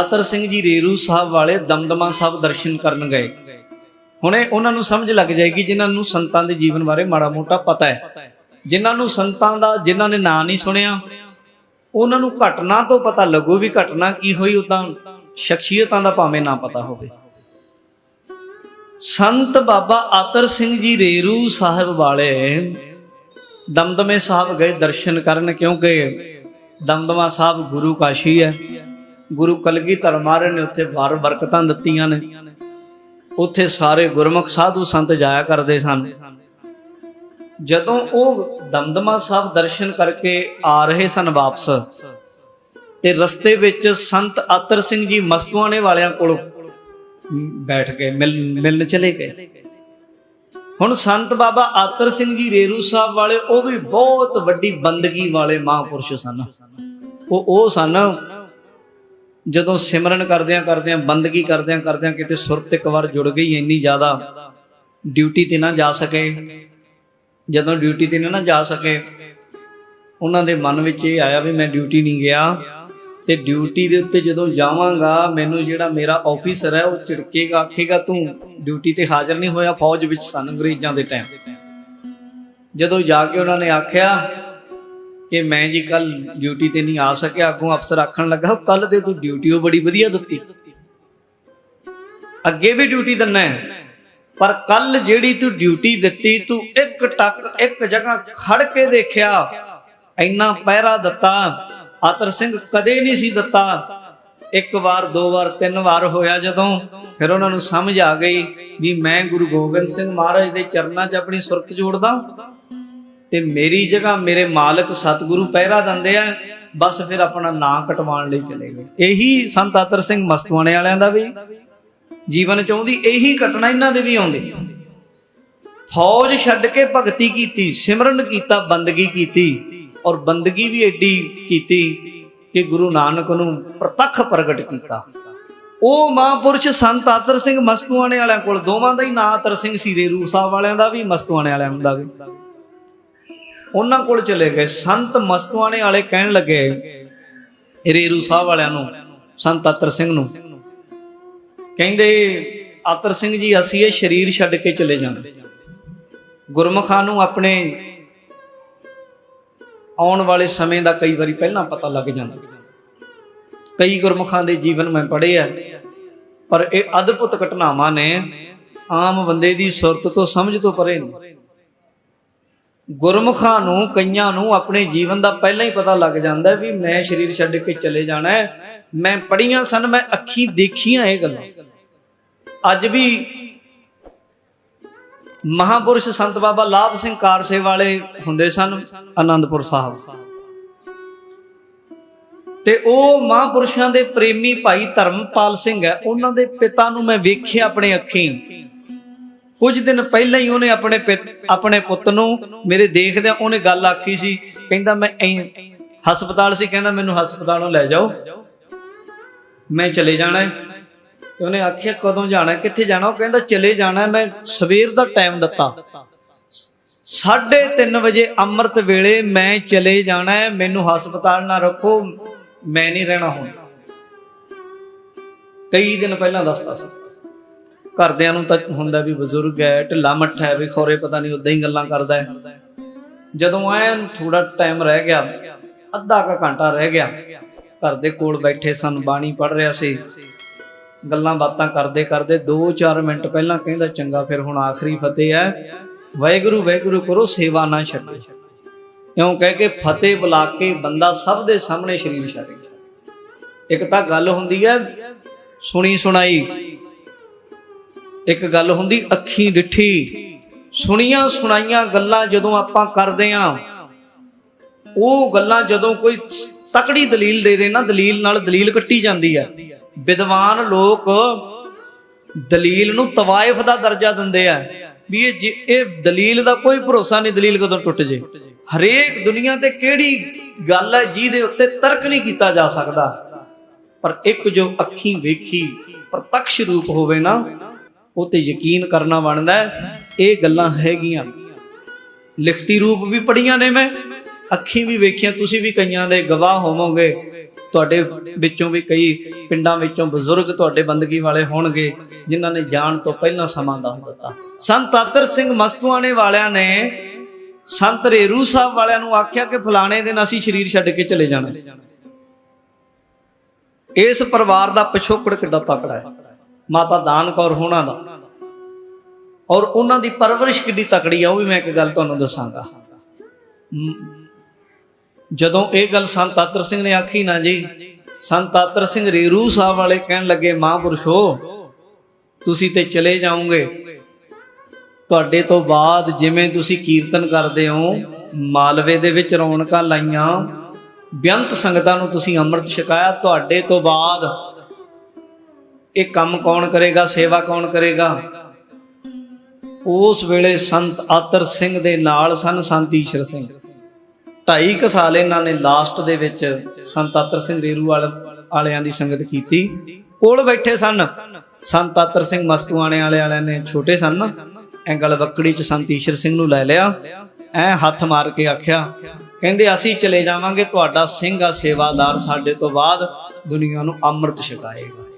ਅਤਰ ਸਿੰਘ ਜੀ ਰੇਰੂ ਸਾਹਿਬ ਵਾਲੇ ਦਮਦਮਾ ਸਾਹਿਬ ਦਰਸ਼ਨ ਕਰਨ ਗਏ। ਹੁਣੇ ਉਹਨਾਂ ਨੂੰ ਸਮਝ ਲੱਗ ਜਾਏਗੀ ਜਿਨ੍ਹਾਂ ਨੂੰ ਸੰਤਾਂ ਦੇ ਜੀਵਨ ਬਾਰੇ ਮਾੜਾ ਮੋਟਾ ਪਤਾ ਹੈ। ਜਿਨ੍ਹਾਂ ਨੂੰ ਸੰਤਾਂ ਦਾ, ਜਿਨ੍ਹਾਂ ਨੇ ਨਾਂ ਨਹੀਂ ਸੁਣਿਆ, ਉਹਨਾਂ ਨੂੰ ਘਟਨਾ ਤੋਂ ਪਤਾ ਲੱਗੂ ਵੀ ਘਟਨਾ ਕੀ ਹੋਈ ਉਦਾਂ ਸ਼ਖਸੀਅਤਾਂ ਦਾ ਭਾਵੇਂ ਨਾ ਪਤਾ ਹੋਵੇ। ਸੰਤ ਬਾਬਾ ਆਤਰ ਸਿੰਘ ਜੀ ਰੇਰੂ ਸਾਹਿਬ ਵਾਲੇ ਦਮਦਮੇ ਸਾਹਿਬ ਗਏ ਦਰਸ਼ਨ ਕਰਨ ਕਿਉਂਕਿ ਦਮਦਮਾ ਸਾਹਿਬ ਗੁਰੂ ਕਾਸ਼ੀ ਹੈ। ਗੁਰੂ ਕਲਗੀਧਰ ਮਹਾਰਾਜ ਨੇ ਉੱਥੇ ਵਾਰ ਬਰਕਤਾਂ ਦਿੱਤੀਆਂ ਨੇ। ਉੱਥੇ ਸਾਰੇ ਗੁਰਮੁਖ ਸਾਧੂ ਸੰਤ ਜਾਇਆ ਕਰਦੇ ਸਨ। ਜਦੋਂ ਉਹ ਦਮਦਮਾ ਸਾਹਿਬ ਦਰਸ਼ਨ ਕਰਕੇ ਆ ਰਹੇ ਸਨ ਵਾਪਸ, ਤੇ ਰਸਤੇ ਵਿੱਚ ਸੰਤ ਆਤਰ ਸਿੰਘ ਜੀ ਮਸਤੂਆਣੇ ਵਾਲਿਆਂ ਕੋਲ ਬੈਠ ਕੇ ਮਿਲ, ਮਿਲਣ ਚਲੇ ਗਏ। ਹੁਣ ਸੰਤ ਬਾਬਾ ਆਤਰ ਸਿੰਘ ਜੀ ਰੇਰੂ ਸਾਹਿਬ ਵਾਲੇ ਉਹ ਵੀ ਬਹੁਤ ਵੱਡੀ ਬੰਦਗੀ ਵਾਲੇ ਮਹਾਂਪੁਰਸ਼ ਸਨ। ਉਹ ਉਹ ਸਨ ਜਦੋਂ ਸਿਮਰਨ ਕਰਦਿਆਂ ਕਰਦਿਆਂ, ਬੰਦਗੀ ਕਰਦਿਆਂ ਕਰਦਿਆਂ ਕਿਤੇ ਸੁਰਤ ਇੱਕ ਵਾਰ ਜੁੜ ਗਈ, ਇੰਨੀ ਜ਼ਿਆਦਾ ਡਿਊਟੀ ਤੇ ਨਾ ਜਾ ਸਕੇ। ਜਦੋਂ ਡਿਊਟੀ ਤੇ ਨਾ ਜਾ ਸਕੇ, ਉਹਨਾਂ ਦੇ ਮਨ ਵਿੱਚ ਇਹ ਆਇਆ ਵੀ ਮੈਂ ਡਿਊਟੀ ਨਹੀਂ ਗਿਆ। ਤੇ ਡਿਊਟੀ ਦੇ ਉੱਤੇ ਜਦੋਂ ਜਾਵਾਂਗਾ, ਮੈਨੂੰ ਜਿਹੜਾ ਮੇਰਾ ਆਫੀਸਰ ਹੈ, ਉਹ ਝਿੜਕੇਗਾ, ਆਖੇਗਾ, ਤੂੰ ਡਿਊਟੀ ਤੇ ਹਾਜ਼ਰ ਨਹੀਂ ਹੋਇਆ, ਫੌਜ ਵਿੱਚ ਸਨ ਅੰਗਰੇਜ਼ਾਂ ਦੇ ਟਾਈਮ ਜਦੋਂ ਜਾ ਕੇ ਉਹਨਾਂ ਨੇ ਆਖਿਆ ਕਿ ਮੈਂ ਜੀ ਕੱਲ ਡਿਊਟੀ ਤੇ ਨਹੀਂ ਆ ਸਕਿਆ, ਅੱਗੋਂ ਅਫਸਰ ਆਖਣ ਲੱਗਾ ਕੱਲ ਤੇ ਤੂੰ ਡਿਊਟੀ ਉਹ ਬੜੀ ਵਧੀਆ ਦਿੱਤੀ। ਅੱਗੇ ਵੀ ਡਿਊਟੀ ਦਿੰਨਾ ਹੈ, ਪਰ ਕੱਲ ਜਿਹੜੀ ਤੂੰ ਡਿਊਟੀ ਦਿੱਤੀ, ਤੂੰ ਇੱਕ ਟੱਕ, ਇੱਕ ਜਗ੍ਹਾ ਖੜ ਕੇ ਦੇਖਿਆ, ਇੰਨਾ ਪਹਿਰਾ ਦਿੱਤਾ, ਆਤਰ ਸਿੰਘ ਕਦੇ ਨਹੀਂ ਸੀ ਦਿੱਤਾ। ਇੱਕ ਵਾਰ, ਦੋ ਵਾਰ, ਤਿੰਨ ਵਾਰ ਹੋਇਆ ਜਦੋਂ, ਫਿਰ ਉਹਨਾਂ ਨੂੰ ਸਮਝ ਆ ਗਈ ਵੀ ਮੈਂ ਗੁਰੂ ਗੋਬਿੰਦ ਸਿੰਘ ਮਹਾਰਾਜ ਦੇ ਚਰਨਾਂ 'ਚ ਆਪਣੀ ਸੁਰਤ ਜੋੜਦਾ ਤੇ ਮੇਰੀ ਜਗ੍ਹਾ ਮੇਰੇ ਮਾਲਕ ਸਤਿਗੁਰੂ ਪਹਿਰਾ ਦਿੰਦੇ ਆ, ਬਸ ਫਿਰ ਆਪਣਾ ਨਾਂ ਕਟਵਾਉਣ ਲਈ ਚਲੇ ਗਏ। ਇਹੀ ਸੰਤ ਆਤਰ ਸਿੰਘ ਮਸਤਵਾਣੇ ਵਾਲਿਆਂ ਦਾ ਵੀ ਜੀਵਨ ਚ ਆਉਂਦੀ ਇਹੀ ਘਟਨਾ ਇਹਨਾਂ ਦੇ ਵੀ ਆਉਂਦੀ। ਫੌਜ ਛੱਡ ਕੇ ਭਗਤੀ ਕੀਤੀ, ਸਿਮਰਨ ਕੀਤਾ, ਬੰਦਗੀ ਕੀਤੀ ਔਰ ਬੰਦਗੀ ਵੀ ਐਡੀ ਕੀਤੀ ਕਿ ਗੁਰੂ ਨਾਨਕ ਨੂੰ ਪ੍ਰਤੱਖ ਪ੍ਰਗਟ ਕੀਤਾ। ਉਹ ਮਹਾਂਪੁਰਸ਼ ਸੰਤ ਆਤਰ ਸਿੰਘ ਮਸਤੂਆਣੇ ਵਾਲਿਆਂ ਕੋਲ, ਦੋਵਾਂ ਦਾ ਹੀ ਨਾਂ ਆਤਰ ਸਿੰਘ ਸੀ, ਰੇਰੂ ਸਾਹਿਬ ਵਾਲਿਆਂ ਦਾ ਵੀ, ਮਸਤੂਆਣੇ ਵਾਲਿਆਂ ਦਾ ਵੀ। ਉਹਨਾਂ ਕੋਲ ਚਲੇ ਗਏ। ਸੰਤ ਮਸਤਵਾਣੇ ਵਾਲੇ ਕਹਿਣ ਲੱਗੇ, ਰੇਰੂ ਸਾਹਿਬ ਵਾਲਿਆਂ ਨੂੰ, ਸੰਤ ਅਤਰ ਸਿੰਘ ਨੂੰ। ਕਹਿੰਦੇ ਆਤਰ ਸਿੰਘ ਜੀ, ਅਸੀਂ ਇਹ ਸਰੀਰ ਛੱਡ ਕੇ ਚਲੇ ਜਾਂਦੇ। ਗੁਰਮੁਖਾਂ ਨੂੰ ਆਪਣੇ ਆਉਣ ਵਾਲੇ ਸਮੇਂ ਦਾ ਕਈ ਵਾਰੀ ਪਹਿਲਾਂ ਪਤਾ ਲੱਗ ਜਾਂਦਾ। ਕਈ ਗੁਰਮੁਖਾਂ ਦੇ ਜੀਵਨ ਮੈਂ ਪੜ੍ਹੇ ਆ, ਪਰ ਇਹ ਅਦਭੁਤ ਘਟਨਾਵਾਂ ਨੇ। ਆਮ ਬੰਦੇ ਦੀ ਸੁਰਤ ਤੋਂ ਸਮਝ ਤੋਂ ਪਰੇ ਨੇ। ਗੁਰਮੁਖਾਂ ਨੂੰ, ਕਈਆਂ ਨੂੰ ਆਪਣੇ ਜੀਵਨ ਦਾ ਪਹਿਲਾਂ ਹੀ ਪਤਾ ਲੱਗ ਜਾਂਦਾ ਵੀ ਮੈਂ ਸਰੀਰ ਛੱਡ ਕੇ ਚਲੇ ਜਾਣਾ ਹੈ, ਮੈਂ ਪੜੀਆਂ ਸਨ, ਮੈਂ ਅੱਖੀਂ ਦੇਖੀਆਂ ਇਹ ਗੱਲਾਂ। ਅੱਜ ਵੀ ਮਹਾਪੁਰਸ਼ ਸੰਤ ਬਾਬਾ ਲਾਭ ਸਿੰਘ ਕਾਰਸੇ ਵਾਲੇ ਹੁੰਦੇ ਸਨ ਆਨੰਦਪੁਰ ਸਾਹਿਬ। ਤੇ ਉਹ ਮਹਾਪੁਰਸ਼ਾਂ ਦੇ ਪ੍ਰੇਮੀ ਭਾਈ ਧਰਮਪਾਲ ਸਿੰਘ ਹੈ, ਉਹਨਾਂ ਦੇ ਪਿਤਾ ਨੂੰ ਮੈਂ ਵੇਖਿਆ ਆਪਣੇ ਅੱਖੀਂ। ਕੁਝ ਦਿਨ ਪਹਿਲਾਂ ਹੀ ਉਹਨੇ ਆਪਣੇ ਪਿਤ- ਆਪਣੇ ਪੁੱਤ ਨੂੰ ਮੇਰੇ ਦੇਖਦਿਆਂ ਉਹਨੇ ਗੱਲ ਆਖੀ ਸੀ, ਕਹਿੰਦਾ ਮੈਂ ਐਂ- ਹਸਪਤਾਲ ਸੀ, ਕਹਿੰਦਾ ਮੈਨੂੰ ਹਸਪਤਾਲੋਂ ਲੈ ਜਾਓ। ਮੈਂ ਚਲੇ ਜਾਣਾ ਹੈ। ਤੇ ਉਹਨੇ ਆਖਿਆ, ਕਦੋਂ ਜਾਣਾ ਕਿੱਥੇ ਜਾਣਾ? ਉਹ ਕਹਿੰਦਾ, ਚਲੇ ਜਾਣਾ ਮੈਂ ਸਵੇਰ ਦਾ ਟਾਈਮ ਦਿੱਤਾ। 3:30 ਵਜੇ ਅੰਮ੍ਰਿਤ ਵੇਲੇ ਮੈਂ ਚਲੇ ਜਾਣਾ ਹੈ, ਮੈਨੂੰ ਹਸਪਤਾਲ ਨਾ ਰੱਖੋ, ਮੈਂ ਨਹੀਂ ਰਹਿਣਾ ਹੁਣ। ਕਈ ਦਿਨ ਪਹਿਲਾਂ ਦੱਸਦਾ ਸੀ। ਘਰਦਿਆਂ ਨੂੰ ਤਾਂ ਹੁੰਦਾ ਵੀ ਬਜ਼ੁਰਗ ਹੈ, ਢਿੱਲਾ ਮੱਠਾ ਹੈ, ਵੀ ਖੋਰੇ ਪਤਾ ਨਹੀਂ ਉਦਾਂ ਹੀ ਗੱਲਾਂ ਕਰਦਾ ਹੈ। ਜਦੋਂ ਐਨ ਥੋੜਾ ਟਾਈਮ ਰਹਿ ਗਿਆ, ਅੱਧਾ ਕਾ ਘੰਟਾ ਰਹਿ ਗਿਆ, ਘਰ ਦੇ ਕੋਲ ਬੈਠੇ ਸਨ, ਬਾਣੀ ਪੜ ਰਿਹਾ ਸੀ। ਗੱਲਾਂ ਬਾਤਾਂ ਕਰਦੇ ਕਰਦੇ 2-4 ਮਿੰਟ ਪਹਿਲਾਂ ਕਹਿੰਦਾ, ਚੰਗਾ, ਫਿਰ ਹੁਣ ਆਖਰੀ ਫਤਿਹ ਹੈ। ਵਾਹਿਗੁਰੂ ਵਾਹਿਗੁਰੂ ਕਰੋ, ਸੇਵਾ ਨਾ ਛੱਡੋ। ਇਉਂ ਕਹਿ ਕੇ ਫਤਿਹ ਬੁਲਾ ਕੇ ਬੰਦਾ ਸਭ ਦੇ ਸਾਹਮਣੇ ਸ਼ਰੀਰ ਛੱਡ ਗਿਆ। ਇੱਕ ਤਾਂ ਗੱਲ ਹੁੰਦੀ ਹੈ, ਸੁਣੀ ਸੁਣਾਈ ਇੱਕ ਗੱਲ ਹੁੰਦੀ, ਅੱਖੀ ਡਿੱਠੀ। ਸੁਣੀਆਂ ਸੁਣਾਈਆਂ ਗੱਲਾਂ ਜਦੋਂ ਆਪਾਂ ਕਰਦੇ ਆਂ, ਉਹ ਗੱਲਾਂ ਜਦੋਂ ਕੋਈ ਤਕੜੀ ਦਲੀਲ ਦੇ ਦੇ ਨਾ, ਦਲੀਲ ਨਾਲ ਦਲੀਲ ਕੱਟੀ ਜਾਂਦੀ ਹੈ ਵਿਦਵਾਨ ਲੋਕ ਦਲੀਲ ਨੂੰ ਤਵਾਇਫ ਦਾ ਦਰਜਾ ਦਿੰਦੇ ਆ, ਵੀ ਇਹ ਜੇ- ਇਹ ਦਲੀਲ ਦਾ ਕੋਈ ਭਰੋਸਾ ਨਹੀਂ, ਦਲੀਲ ਕਦੋਂ ਟੁੱਟ ਜੇ। ਹਰੇਕ ਦੁਨੀਆ ਤੇ ਕਿਹੜੀ ਗੱਲ ਹੈ ਜਿਹਦੇ ਉੱਤੇ ਤਰਕ ਨਹੀਂ ਕੀਤਾ ਜਾ ਸਕਦਾ। ਪਰ ਇੱਕ ਜੋ ਅੱਖੀਂ ਵੇਖੀ, ਪ੍ਰਤੱਖ ਰੂਪ ਹੋਵੇ ਨਾ ਉਹ ਤੇ ਯਕੀਨ ਕਰਨਾ ਬਣਦਾ ਇਹ ਗੱਲਾਂ ਹੈਗੀਆਂ। ਲਿਖਤੀ ਰੂਪ ਵੀ ਪੜੀਆਂ ਨੇ ਮੈਂ। ਅੱਖੀਂ ਵੀ ਵੇਖੀਆਂ। ਤੁਸੀਂ ਵੀ ਕਈਆਂ ਦੇ ਗਵਾਹ ਹੋਵੋਗੇ। ਤੁਹਾਡੇ ਵਿੱਚੋਂ ਵੀ ਕਈ ਪਿੰਡਾਂ ਵਿੱਚੋਂ ਬਜ਼ੁਰਗ ਤੁਹਾਡੇ ਬੰਦਗੀ ਵਾਲੇ ਹੋਣਗੇ, ਜਿਨ੍ਹਾਂ ਨੇ ਜਾਣ ਤੋਂ ਪਹਿਲਾਂ ਸਮਾਂ ਦੱਸ ਦਿੱਤਾ। ਸੰਤ ਆਤਰ ਸਿੰਘ ਮਸਤੂਆਣੇ ਵਾਲਿਆਂ ਨੇ ਸੰਤ ਰੇਰੂ ਸਾਹਿਬ ਵਾਲਿਆਂ ਨੂੰ ਆਖਿਆ ਕਿ ਫਲਾਣੇ ਦਿਨ ਅਸੀਂ ਸਰੀਰ ਛੱਡ ਕੇ ਚਲੇ ਜਾਣਾ। ਇਸ ਪਰਿਵਾਰ ਦਾ ਪਿਛੋਕੜ ਕਿੱਡਾ ਤਕੜਾ ਹੈ। ਮਾਤਾ ਦਾਨ ਕੌਰ ਹੋਣਾ ਦਾ। ਔਰ ਉਹਨਾਂ ਦੀ ਪਰਵਰਿਸ਼ ਕਿੱਡੀ ਤਕੜੀ ਆ, ਉਹ ਵੀ ਮੈਂ ਇੱਕ ਗੱਲ ਤੁਹਾਨੂੰ ਦੱਸਾਂਗਾ। ਜਦੋਂ ਇਹ ਗੱਲ ਸੰਤ ਆਤਰ ਸਿੰਘ ਨੇ ਆਖੀ ਨਾ ਜੀ, ਸੰਤ ਆਤਰ ਸਿੰਘ ਰੇਰੂ ਸਾਹਿਬ ਵਾਲੇ ਕਹਿਣ ਲੱਗੇ ਮਹਾਂਪੁਰਸ਼ੋ ਤੁਸੀਂ ਤੇ ਚਲੇ ਜਾਓਗੇ। ਤੁਹਾਡੇ ਤੋਂ ਬਾਅਦ ਜਿਵੇਂ ਤੁਸੀਂ ਕੀਰਤਨ ਕਰਦੇ ਹੋ, ਮਾਲਵੇ ਦੇ ਵਿੱਚ ਰੌਣਕਾਂ ਲਾਈਆਂ ਬੇਅੰਤ ਸੰਗਤਾਂ ਨੂੰ ਤੁਸੀਂ ਅੰਮ੍ਰਿਤ ਛਕਾਇਆ, ਤੁਹਾਡੇ ਤੋਂ ਬਾਅਦ ਇਹ ਕੰਮ ਕੌਣ ਕਰੇਗਾ, ਸੇਵਾ ਕੌਣ ਕਰੇਗਾ? ਉਸ ਵੇਲੇ ਸੰਤ ਆਤਰ ਸਿੰਘ ਦੇ ਨਾਲ ਸਨ, ਸੰਤ ਈਸ਼ਰ ਸਿੰਘ। ਢਾਈ ਕੁ ਸਾਲ ਇਹਨਾਂ ਨੇ ਲਾਸਟ ਦੇ ਵਿੱਚ ਸੰਤ ਆਤਰ ਸਿੰਘ ਰੇਰੂ ਵਾਲ- ਵਾਲਿਆਂ ਦੀ ਸੰਗਤ ਕੀਤੀ। ਕੋਲ ਬੈਠੇ ਸਨ। ਸੰਤ ਆਤਰ ਸਿੰਘ ਮਸਤੂਆਣੇ ਵਾਲੇ ਵਾਲਿਆਂ ਨੇ ਛੋਟੇ ਸਨ। ਨਾ ਐ ਬੱਕੜੀ ਚ ਸੰਤ ਈਸ਼ਰ ਸਿੰਘ ਨੂੰ ਲੈ ਲਿਆ। ਐ ਹੱਥ ਮਾਰ ਕੇ ਆਖਿਆ, ਕਹਿੰਦੇ, ਅਸੀਂ ਚਲੇ ਜਾਵਾਂਗੇ, ਤੁਹਾਡਾ ਸਿੰਘ ਆ ਸੇਵਾਦਾਰ ਸਾਡੇ ਤੋਂ ਬਾਅਦ ਦੁਨੀਆ ਨੂੰ ਅੰਮ੍ਰਿਤ ਛਕਾਏਗਾ।